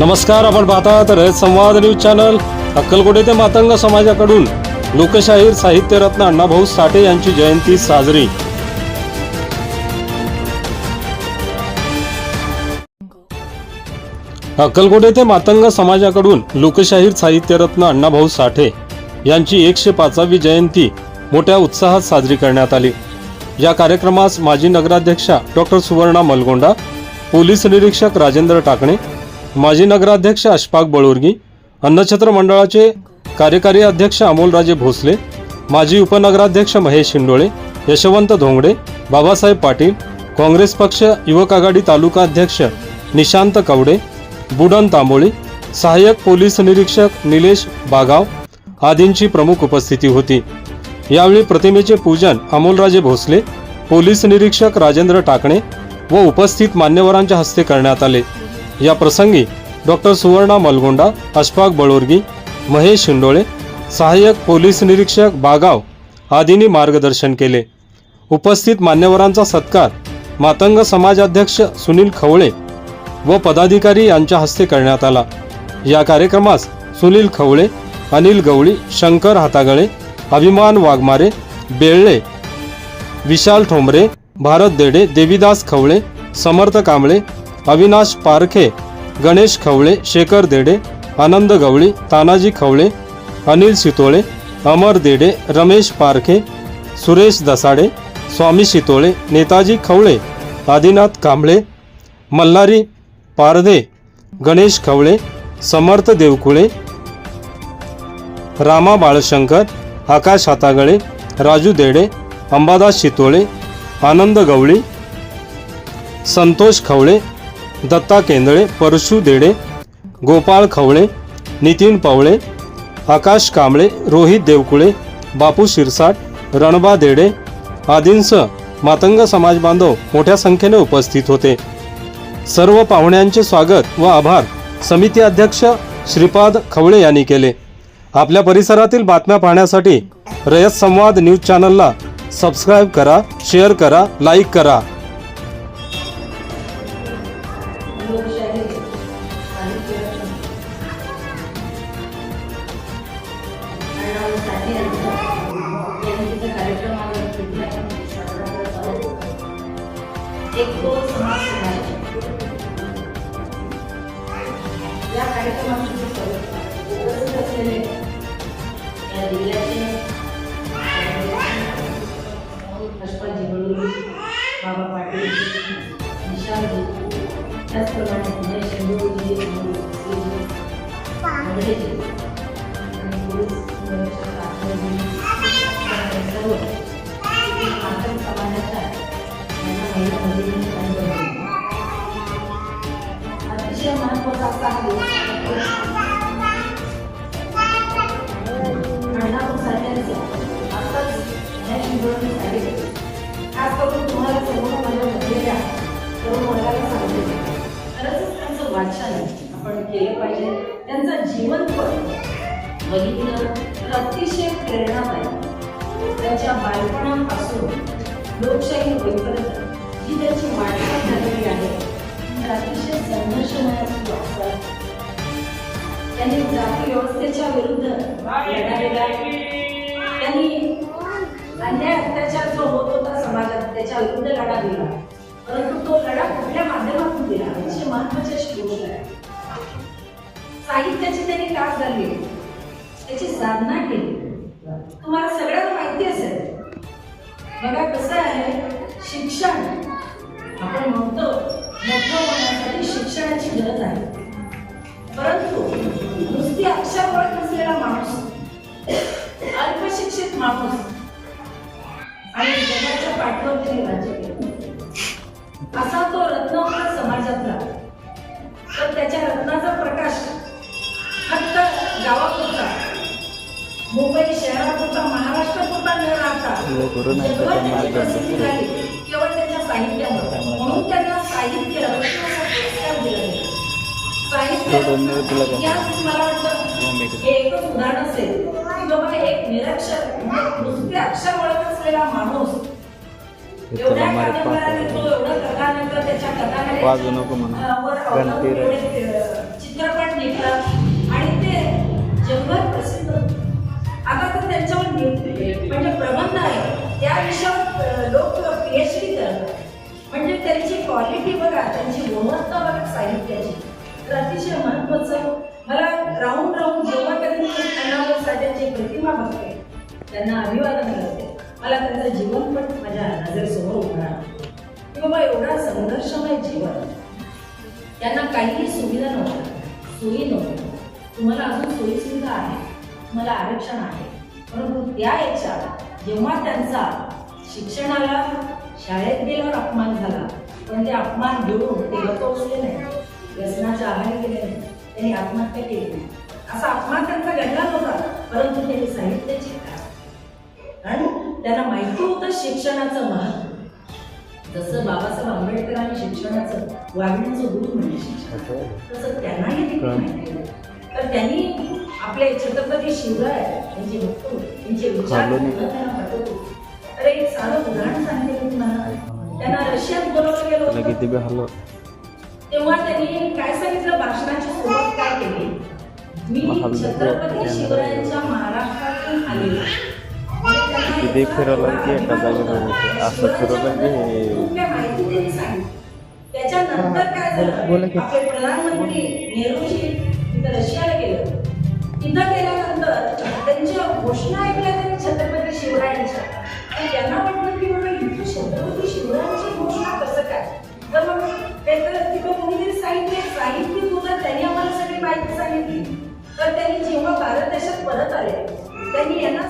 नमस्कार आपण पाहतात रयत संवाद न्यूज चॅनल. अक्कलकोटे ते मातंग समाजाकडून लोकशाहीर साहित्यरत्न अण्णाभाऊ साठे यांची जयंती साजरी. अक्कलकोटे ते मातंग समाजाकडून लोकशाहीर साहित्यरत्न अण्णाभाऊ साठे यांची एकशे पाचावी जयंती मोठ्या उत्साहात साजरी करण्यात आली. या कार्यक्रमास माजी नगराध्यक्षा डॉक्टर सुवर्णा मलगोंडा पोलीस निरीक्षक राजेंद्र टाकणे माजी नगराध्यक्ष अशफाक बळुर्गी अन्नछत्र मंडळाचे कार्यकारी अध्यक्ष अमोलराजे भोसले माजी उपनगराध्यक्ष महेश शिंडोळे यशवंत धोंगडे बाबासाहेब पाटील काँग्रेस पक्ष युवक आघाडी तालुका अध्यक्ष निशांत कवडे बुडन तांबोळी सहाय्यक पोलीस निरीक्षक निलेश बागाव आदींची प्रमुख उपस्थिती होती. यावेळी प्रतिमेचे पूजन अमोलराजे भोसले पोलीस निरीक्षक राजेंद्र टाकणे व उपस्थित मान्यवरांच्या हस्ते करण्यात आले. या प्रसंगी डॉक्टर सुवर्णा मलगोंडा अशफाक बळोरगी महेश शिंडोळे सहाय्यक पोलीस निरीक्षक बागाव आदींनी मार्गदर्शन केले. उपस्थित मान्यवरांचा सत्कार मातंग समाजाध्यक्ष सुनील खवळे व पदाधिकारी यांच्या हस्ते करण्यात आला. या कार्यक्रमास सुनील खवळे अनिल गवळी शंकर हातागळे अभिमान वाघमारे बेळळे विशाल ठोंबरे भारत देडे देवीदास खवळे समर्थ कांबळे अविनाश पारखे गणेश खवळे शेखर देडे आनंद गवळी तानाजी खवळे अनिल शितोळे अमर देडे रमेश पारखे सुरेश दसाडे स्वामी शितोळे नेताजी खवळे आदिनाथ कांबळे मल्हारी पारधे गणेश खवळे समर्थ देवकुळे रामा बाळशंकर आकाश हातागळे राजू देडे अंबादास शितोळे आनंद गवळी संतोष खवळे दत्ता केंदळे परशु देडे गोपाळ खवळे नितीन पवळे आकाश कांबळे रोहित देवकुळे बापू शिरसाट रणबा देडे आदींसह मातंग समाज बांधव मोठ्या संख्येने उपस्थित होते. सर्व पाहुण्यांचे स्वागत व आभार समिती अध्यक्ष श्रीपाद खवळे यांनी केले. आपल्या परिसरातील बातम्या पाहण्यासाठी रयत संवाद न्यूज चॅनलला सबस्क्राईब करा शेअर करा लाईक करा. अण्णाभाऊ जयंतीचा कार्यक्रम एक तो समाज या कार्यक्रमाची उपस्थित असलेले या जिल्ह्याचे बाबा पाटील विशालजी त्याचप्रमाणे पुणे शेंदूरजी अतिशय महत्त्वाचा असा हा आताच खास करून तुम्हाला समोर माझ्या बसलेल्या तरुण वर्गाला सांगते खरंच त्यांचं वाचन आपण केलं पाहिजे त्यांचं जीवनपण बघितलं तर अतिशय प्रेरणादायी त्यांच्या बालपणापासून लोकशाही होईपर्यंत तर अतिशय संघर्षमय अशी त्यांनी जाती व्यवस्थेच्या विरुद्ध त्यांनी अन्याय अत्याचार जो होत होता समाजात त्याच्या विरुद्ध लढा दिला परंतु तो लढा कुठल्या माध्यमातून दिला याची महत्वाची अशी गोष्ट आहे साहित्याची त्यांनी काम झाली त्याची साधना केली तुम्हाला सगळ्यांना माहिती असेल बघा कसं आहे शिक्षण. आपण म्हणतो मोठं होण्यासाठी शिक्षणाची गरज आहे. परंतु नुसती अक्षर ओळख नसलेला माणूस अल्पशिक्षित माणूस आणि जगाच्या पाठीवर केलं. असा तो रत्न होता समाजातला. तर त्याच्या रत्नाचा प्रकाश फक्त गावापुरता मुंबई शहरापुरता महाराष्ट्रापुरता न राहता जगभर त्याची प्रसिद्धी झाली केवळ त्याच्या साहित्यामुळे म्हणून त्यांना साहित्य एकच उदाहरण असेल. बाबा म्हणजे एक निरक्षर म्हणजे नुसते अक्षर ओळख असलेला माणूस एवढ्या कथानंतर त्याच्या कथानक चित्रपट निघतात. आणि ते जगभर प्रसिद्ध. आता तर त्यांच्यावर म्हणजे प्रबंध आहे. त्या विषयावर लोक पीएचडी करतात. म्हणजे त्यांची क्वालिटी बघा त्यांची गुणवत्ता बघा साहित्याची. तर अतिशय महत्वाचं मला राऊंड राऊंड जेव्हा कधी मी अण्णाभाऊ साठ्यांची प्रतिमा बघते त्यांना अभिवादन करते. मला त्यांचं जीवन पण माझ्या नजरेसमोर उभं की बाबा एवढा संघर्षमय जीवन. त्यांना काहीही सुविधा नव्हत्या. सोयी नव्हत्या. तुम्हाला अजून सोयी सुविधा आहे. तुम्हाला आरक्षण आहे. परंतु त्या याच्यात जेव्हा त्यांचा शिक्षणाला शाळेत गेल्यावर अपमान झाला पण ते अपमान घेऊन ते गतवसले नाही. व्यसनाच्या आहारी गेले नाही त्यांनी आत्महत्या केली नाही. असा अपमान त्यांचा घडला नव्हता परंतु त्यांनी साहित्याची आणि त्यांना माहिती होतं शिक्षणाचं महत्त्व. जसं बाबासाहेब आंबेडकरांनी शिक्षणाचं वागण्याचं गुरु म्हणजे शिक्षण तसं त्यांनाही माहिती होतं. तर त्यांनी आपले छत्रपती शिवराय यांचे भक्त होते त्यांचे विचार होते, त्यांना होते. तर एक साधं उदाहरण सांगते मी तुम्हाला. त्यांना रशियात बोलवलं गेलं होतं. तेव्हा त्यांनी काय सांगितलं? भाषणाची सुरुवात काय केली? मी छत्रपती शिवरायांच्या महाराष्ट्रातून आलेलो. फिरवलं की एका जागेवर. असं फिरवलं की हे- माहिती त्यांनी सांगितली. त्याच्यानंतर काय बोला झालं की. आपले प्रधानमंत्री नेहरूजी तिथं रशियाला गेलं तिथं गेल्यानंतर त्यांच्या घोषणा ऐकल्या त्यांनी छत्रपती शिवरायांच्या. आणि त्यांना वाटलं सांगितले सांगितली तू तर त्यांनी आम्हाला सगळी माहिती सांगितली. तर त्यांनी जेव्हा भारत देशात परत आले त्यांनी यांना